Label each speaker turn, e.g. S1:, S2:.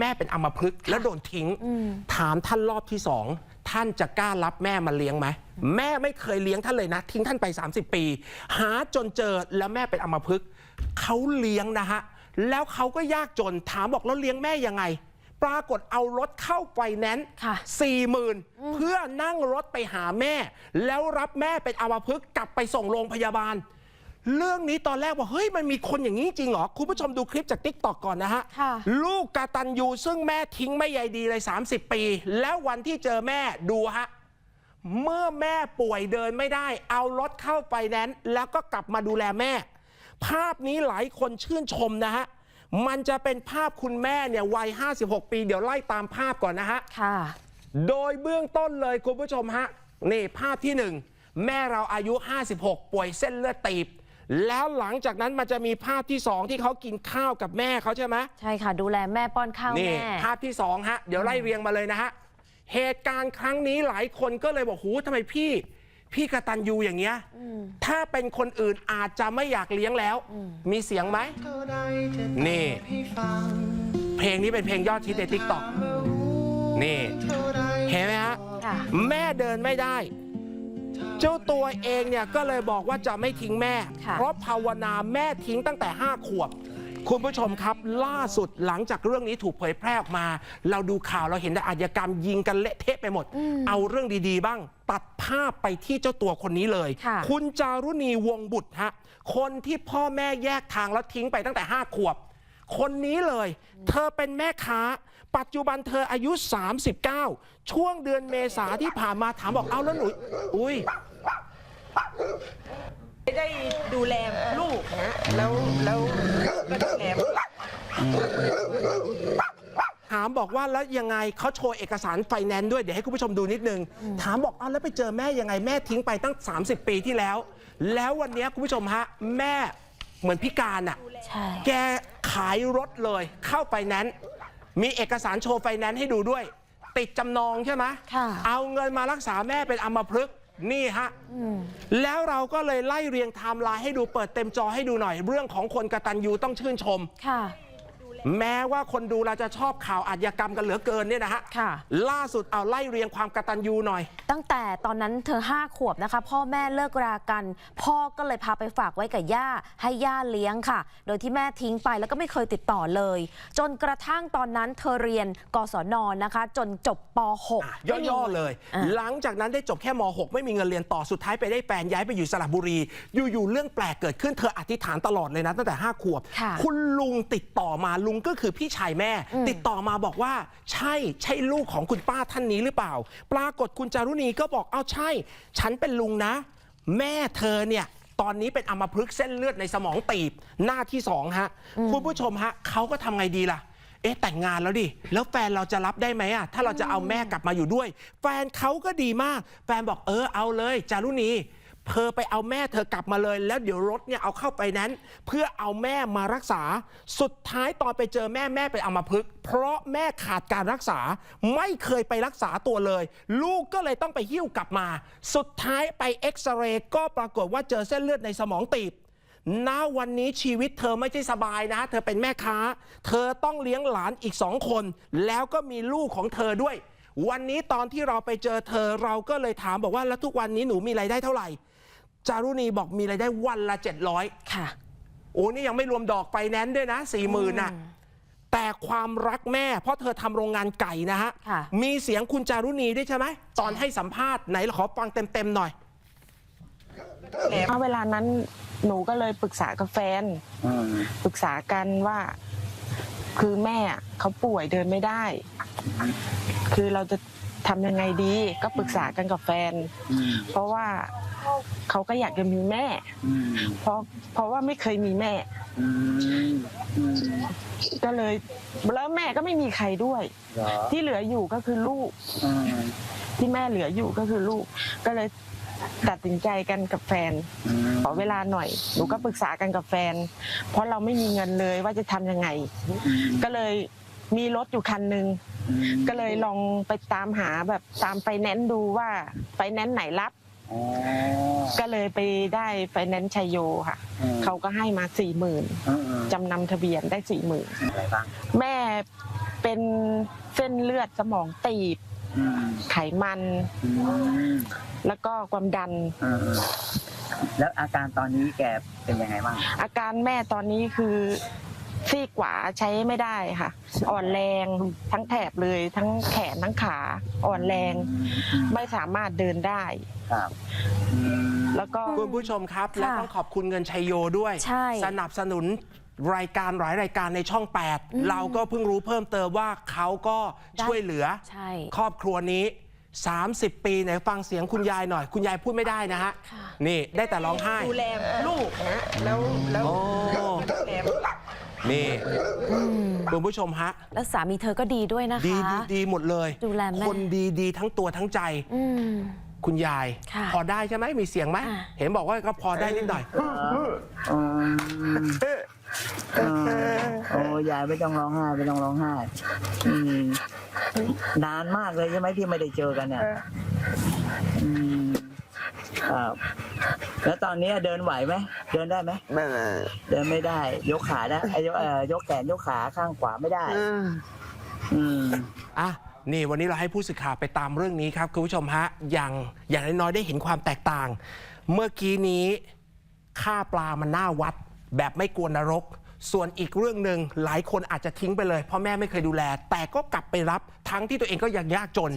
S1: แม่เป็นอัมพฤกษ์แล้วโดนทิ้ง ถามท่านรอบที่สองท่านจะกล้ารับแม่มาเลี้ยงไหมแม่ไม่เคยเลี้ยงท่านเลยนะ ทิ้งท่านไป 30 ปี หาจนเจอแล้วแม่เป็นอัมพฤกษ์เขาเลี้ยงนะฮะแล้วเขาก็ยากจนถามบอกแล้วเลี้ยงแม่ยังไง ปรากฏเอารถเข้าไฟแนนซ์
S2: ค่ะ
S1: สี่หมื่นเพื่อนั่งรถไปหาแม่ แล้วรับแม่เป็นอัมพฤกษ์กลับไปส่งโรงพยาบาล เรื่องนี้ตอนแรกว่าเฮ้ยมันมีคนอย่างนี้จริงเหรอ คุณผู้ชมดูคลิปจากทิกตอกก่อนนะฮะ
S2: ค่ะ
S1: ลูกกาตันยูซึ่งแม่ทิ้งไม่ใยดีเลย 30 ปี แล้ววันที่เจอแม่ดูฮะ เมื่อแม่ป่วยเดินไม่ได้ เอารถเข้าไปแนนซ์แล้วก็กลับมาดูแลแม่ ภาพนี้หลายคนชื่นชมนะฮะ มันจะเป็นภาพคุณแม่เนี่ยวัย 56 ปีเดี๋ยวไล่ตามภาพก่อนนะฮะ
S2: ค่ะ
S1: โดยเบื้องต้นเลยคุณผู้ชมฮะ นี่ภาพที่หนึ่งแม่เราอายุ 56 ป่วยเส้นเลือดตีบ แล้วหลังจากนั้นมันจะมีภาพที่สองที่เขากินข้าวกับแม่เขาใช่ไหม
S2: ใช่ค่ะ ดูแลแม่ป้อนข้าว
S1: นี่
S2: แม่
S1: ภาพที่สองฮะเดี๋ยวไล่เรียงมาเลยนะฮะเหตุการณ์ครั้งนี้หลายคนก็เลยบอกหูทำไมพี่ พี่กตันยูอย่างเงี้ยถ้าเป็นคนอื่นอาจจะไม่อยากเลี้ยงแล้ว มีเสียงไหม นี่เพลงนี้เป็นเพลงยอดฮิตในทิกตอกนี่ เห็นไหมฮะ
S2: ค่ะ
S1: แม่เดินไม่ได้ เจ้าตัวเองเนี่ยก็เลยบอกว่าจะไม่ทิ้งแม่
S2: ค่ะ
S1: เพราะภาวนาแม่ทิ้งตั้งแต่ 5 ขวบ คุณผู้ชมครับ ล่าสุดหลังจากเรื่องนี้ถูกเผยแพร่ออกมา เราดูข่าวเราเห็นแต่อาชญากรรมยิงกันเละเทะไปหมด เอาเรื่องดีๆบ้าง ตัดภาพไปที่เจ้าตัวคนนี้เลย
S2: ค่ะ
S1: คุณจารุณีวงศ์บุตรฮะคนที่พ่อแม่แยกทางแล้วทิ้งไปตั้งแต่ 5 ขวบ คนนี้เลย เธอเป็นแม่ค้า ปัจจุบันเธออายุ 39 ช่วงเดือนเมษาที่ผ่านมาถามบอกเอาแล้วหนูอุ้ย
S3: ได้ดูแลลูกนะแล้วแล้วก็ดูแล
S1: ถามบอกว่าแล้วยังไงเขาโชว์เอกสารไฟแนนซ์ด้วย เดี๋ยวให้คุณผู้ชมดูนิดนึง ถามบอกเอาแล้วไปเจอแม่ยังไงแม่ทิ้งไปตั้ง 30 ปีที่แล้ว แล้ววันนี้คุณผู้ชมฮะ แม่เหมือนพิการอะ
S2: ใช่
S1: แก ขายรถเลยเข้าไฟแนนซ์มีเอกสารโชว์ไฟแนนซ์ให้ดูด้วย ติดจำนองใช่ไหม
S2: ค่ะ
S1: เอาเงินมารักษาแม่เป็นอัมพฤกษ์นี่ฮะ แล้วเราก็เลยไล่เรียงไทม์ไลน์ให้ดูเปิดเต็มจอให้ดูหน่อย เรื่องของคนกตัญญูต้องชื่นชม
S2: ค่ะ
S1: แม้ว่าคนดูเราจะชอบข่าวอาชญากรรมกันเหลือเกินเนี่ยนะฮะ
S2: ค่ะ
S1: ล่าสุดเอาไล่เรียงความกตัญญูหน่อย
S2: ตั้งแต่ตอนนั้นเธอห้าขวบนะคะ พ่อแม่เลิกรากัน พ่อก็เลยพาไปฝากไว้กับย่า ให้ย่าเลี้ยงค่ะ โดยที่แม่ทิ้งไปแล้วก็ไม่เคยติดต่อเลย จนกระทั่งตอนนั้นเธอเรียนกศนนะคะ จนจบป .6
S1: อะย่อๆเลย
S2: อะ
S1: หลังจากนั้นได้จบแค่ม .6 ไม่มีเงินเรียนต่อสุดท้ายไปได้แฟนย้ายไปอยู่สระบุรี อยู่ๆเรื่องแปลกเกิดขึ้นเธออธิษฐานตลอดเลยนะตั้งแต่5ขวบ
S2: ค่ะ
S1: ณลุงติดต่อมาลุงก็คือพี่ชายแม่ ติดต่อมาบอกว่า ใช่ใช่ลูกของคุณป้าท่านนี้หรือเปล่า ปรากฏคุณจารุณีก็บอกเอาใช่ ฉันเป็นลุงนะ แม่เธอเนี่ยตอนนี้เป็นอัมพฤกษ์เส้นเลือดในสมองตีบหน้าที่สองฮะคุณผู้ชมฮะเขาก็ทำไงดีล่ะเอ๊ะแต่งงานแล้วดิ แล้วแฟนเราจะรับได้ไหมอะถ้าเราจะเอาแม่กลับมาอยู่ด้วย แฟนเขาก็ดีมาก แฟนบอกเออเอาเลยจารุณี เธอไปเอาแม่เธอกลับมาเลย แล้วเดี๋ยวรถเนี่ยเอาเข้าไปนั้น เพื่อเอาแม่มารักษา สุดท้ายตอนไปเจอแม่แม่เป็นอัมาพฤกเพราะแม่ขาดการรักษา ไม่เคยไปรักษาตัวเลย ลูกก็เลยต้องไปหิ้วกลับมา สุดท้ายไปเอ็กซเรย์ก็ปรากฏว่าเจอเส้นเลือดในสมองตีบณวันนี้ชีวิตเธอไม่ใช่สบายนะ เธอเป็นแม่ค้า เธอต้องเลี้ยงหลานอีกสองคน แล้วก็มีลูกของเธอด้วย วันนี้ตอนที่เราไปเจอเธอเราก็เลยถามบอกว่าแล้วทุกวันนี้หนูมีรายได้เท่าไหร่ จารุณีบอกมีรายได้วันละ 700
S2: ค่ะ
S1: โอ้นี่ยังไม่รวมดอกไฟแนนซ์ด้วยนะสี่หมื่นน่ะ แต่ความรักแม่ เพราะเธอทำโรงงานไก่นะฮะ
S2: ค่ะ
S1: มีเสียงคุณจารุณีด้วยใช่ไหม ตอนให้สัมภาษณ์ไหนเราขอฟังเต็ม ๆ หน่อย
S3: ณเวลานั้นหนูก็เลยปรึกษากับแฟน
S4: อืม
S3: ปรึกษากันว่า คือแม่เขาป่วยเดินไม่ได้ คือเราจะ ทำยังไงดีก็ปรึกษากันกับแฟน
S4: อืม
S3: เพราะว่าเขาก็อยากจะมีแม่
S4: อืม
S3: เพราะเพราะว่าไม่เคยมีแม่
S4: อืมอืม
S3: ก็เลยแล้วแม่ก็ไม่มีใครด้วย
S4: เหรอ
S3: ที่เหลืออยู่ก็คือลูก
S4: อืม
S3: ที่แม่เหลืออยู่ก็คือลูก ก็เลยตัดสินใจกันกับแฟน
S4: อืม
S3: ขอเวลาหน่อยหนูก็ปรึกษากันกับแฟน เพราะเราไม่มีเงินเลยว่าจะทำยังไง ก็เลย มีรถอยู่คันหนึ่ง
S4: อืม
S3: ก็เลยลองไปตามหาแบบตามไฟแนนซ์ดูว่าไฟแนนซ์ไหนรับ
S4: อ๋อ
S3: ก็เลยไปได้ไฟแนนซ์ชัยโยค่ะ
S4: อืม
S3: เขาก็ให้มาสี่หมื่น
S4: อืมอืม
S3: จำนำทะเบียนได้สี่หมื่น
S4: อะไรบ้าง
S3: แม่เป็นเส้นเลือดสมองตีบ
S4: อืม
S3: ไขมัน
S4: อืม
S3: แล้วก็ความดัน
S4: เออเออแล้วอาการตอนนี้แกเป็นยังไงบ้าง
S3: อาการแม่ตอนนี้คือ ซีกขวาใช้ไม่ได้ค่ะ อ่อนแรงทั้งแถบเลยทั้งแขนทั้งขาอ่อนแรง
S4: อืม
S3: ไม่สามารถเดินได้
S4: ครับอืม
S3: แล้วก็
S1: คุณผู้ชมครับ และต้องขอบคุณเงินชัยโยด้วย
S2: ใช่
S1: สนับสนุนรายการหลายรายการในช่อง 8 เราก็เพิ่งรู้เพิ่มเติมว่าเขาก็ช่วยเหลือ
S2: ใช่
S1: ครอบครัวนี้ 30 ปีไหนฟังเสียงคุณยายหน่อย คุณยายพูดไม่ได้นะฮะ
S2: ค่ะ
S1: นี่ได้แต่ร้องไห้
S3: ดูแลลูกนะแล้วแล้ว
S1: โอ้
S3: ดูแล
S1: นี่
S2: อืม
S1: คุณผู้ชมฮะ
S2: แล้วสามีเธอก็ดีด้วยนะคะ
S1: ดีดีดีหมดเลย
S2: ดูแลแม่
S1: คนดีดีทั้งตัวทั้งใจ
S2: อืม
S1: คุณยาย
S2: ค่ะ
S1: พอได้ใช่ไหมมีเสียงไหม
S2: อะ
S1: เห็นบอกว่าก็พอได้นิดหน่อย
S4: อืมเออโอ้ยายไม่ต้องร้องไห้ไม่ต้องร้องไห้อืมนานมากเลยใช่ไหมที่ไม่ได้เจอกันเนี่ยอืมครับ แล้วตอนนี้เดินไหวไหมเดินได้ไหม
S3: ไม่
S4: เดินไม่ได้ ยกขาได้ไอ้ยกเอ่อยกแขนยกขาข้างขวาไม่ได้ อืม
S1: อะนี่วันนี้เราให้ผู้สื่อข่าวไปตามเรื่องนี้ครับคุณผู้ชมฮะอย่างอย่างน้อยๆได้เห็นความแตกต่าง เมื่อกี้นี้ค่าปลามันน่าวัด แบบไม่กลัวนรก ส่วนอีกเรื่องหนึ่งหลายคนอาจจะทิ้งไปเลย เพราะแม่ไม่เคยดูแล แต่ก็กลับไปรับทั้งที่ตัวเองก็ยังยากจน